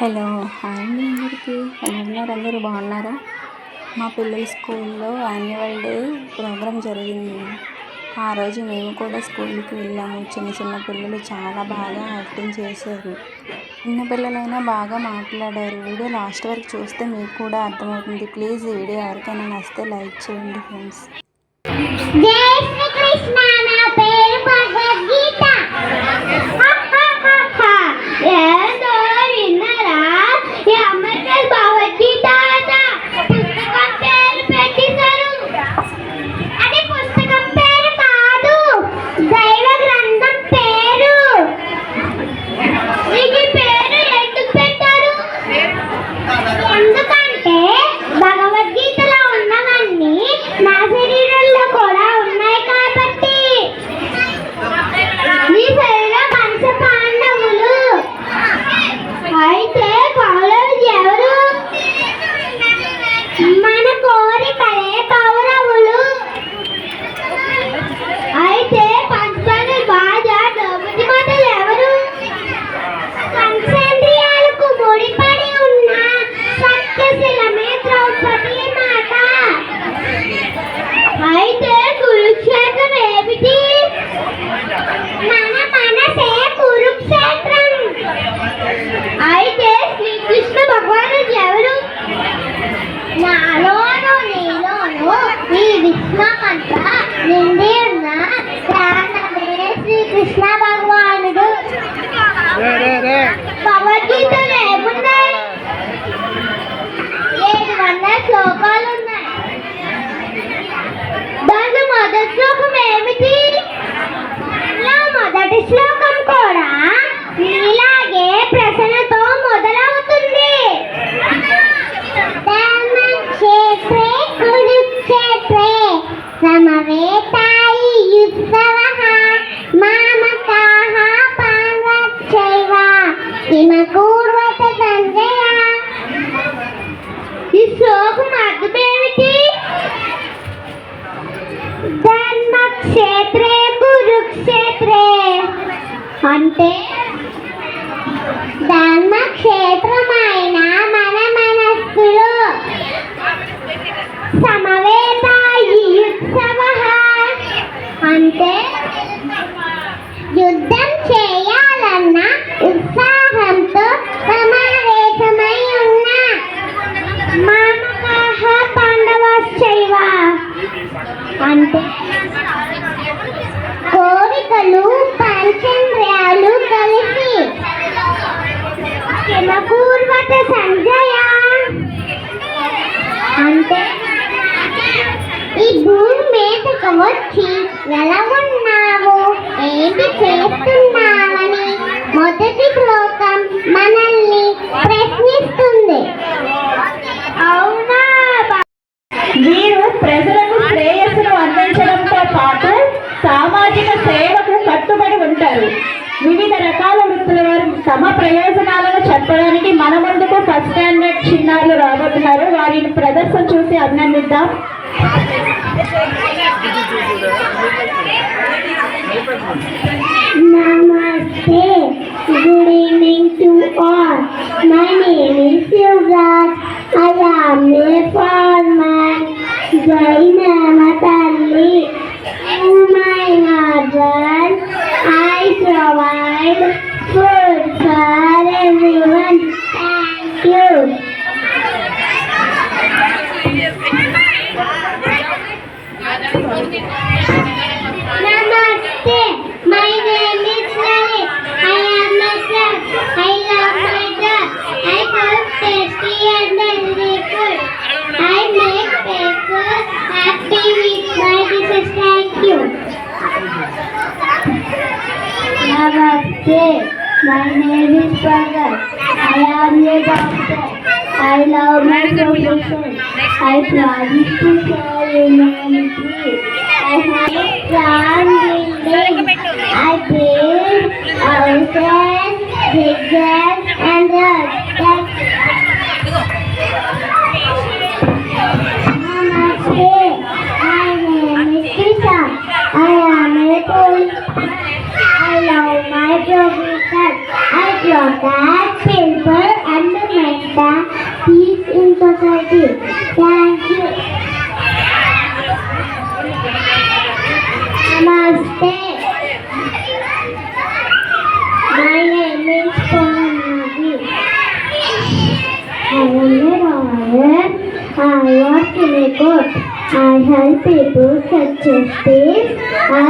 Hello hi అండి అందరికీ. ఎలా ఉన్నారు? అందరూ బాగున్నారా? మా పిల్లల స్కూల్లో యాన్యువల్ డే ప్రోగ్రాం జరిగింది. ఆ రోజు మేము కూడా స్కూల్కి వెళ్ళాము. చిన్న చిన్న పిల్లలు చాలా బాగా యాక్టింగ్ చేశారు. చిన్న పిల్లలైనా బాగా మాట్లాడారు. వీడియో లాస్ట్ వరకు చూస్తే మీకు కూడా అర్థమవుతుంది. ప్లీజ్ వీడియో ఎవరికైనా నచ్చితే లైక్ చేయండి ఫ్రెండ్స్. జై అయితే కురుక్షేత్రం ఏమిటి మన మనసే కురుక్షేత్రం అయితే శ్రీకృష్ణ భగవానుడు ఎవరు నాలోను నీలోను ఈ విశ్వమంతా నిండి ఉన్న శ్రీకృష్ణ భగవానుడు భగవద్గీతలో ఏమున్నాయి ఏడు వందల శ్లోకాలు ఉన్నాయి దాంట్లో మొదటి శ్లోకం ఏమిటి నా మొదటి శ్లోకం కూడా నీలాగే ప్రశ్నతో మొదలవుతుంది ధర్మక్షేత్రే కురుక్షేత్రే సమవేతాయి యుత్సవః మామకాః పాండవశ్చైవ కిమకూర్వత సంజయ ఈ శ్లోకం అర్థం ధర్మక్షేత్రే కురుక్షేత్రే అంటే ధర్మక్షేత్రమైన మన మనస్సులో సమవే అంటే యుద్ధం చేయాలన్న ఉత్సాహంతో సమావేశమై ఉన్న మామకాహ పాండవశ్చైవ అంటే కోరికలు పంచేంద్రియాలు కలిసి కిమపూర్వత సంజయ. అంటే ఈ భూమి మీదకు వచ్చి ఎలా ఉన్నావు? ఏంటి చేస్తున్నావని మొదటి శ్లోకం మనల్ని ప్రశ్నిస్తుంది. అవునా వీరు ప్రజలకు శ్రేయస్సును అందించడంతో పాటు సామాజిక సేవకు కట్టుబడి ఉంటారు. వివిధ రకాల వృత్తుల వారు తమ ప్రయోజనాలను చెప్పడానికి మన ముందుకు ఫస్ట్ స్టాండర్డ్ చిన్నారులు రాబోతున్నారు. వారిని ప్రదర్శన చూసి అభినందిద్దాం. నమస్తే. Good evening to all my name is Yuvraj. I am Nepal everyone. Thank you. Namaste. My name is Lalit. I am a dog. I love my dog. I cook tasty and healthy food. I make people happy with my dishes. Thank you. Namaste. My name is Bhagat. I am a doctor. I love my profession. I promise to serve humanity. I have plan building. I build houses, bridges, and. Namaste. My name is. I am a police. I love my profession. I draw that paper and society. Thank you. Namaste. My name is Purnamadi. I am a lawyer. I work in a court. I help people such as this. I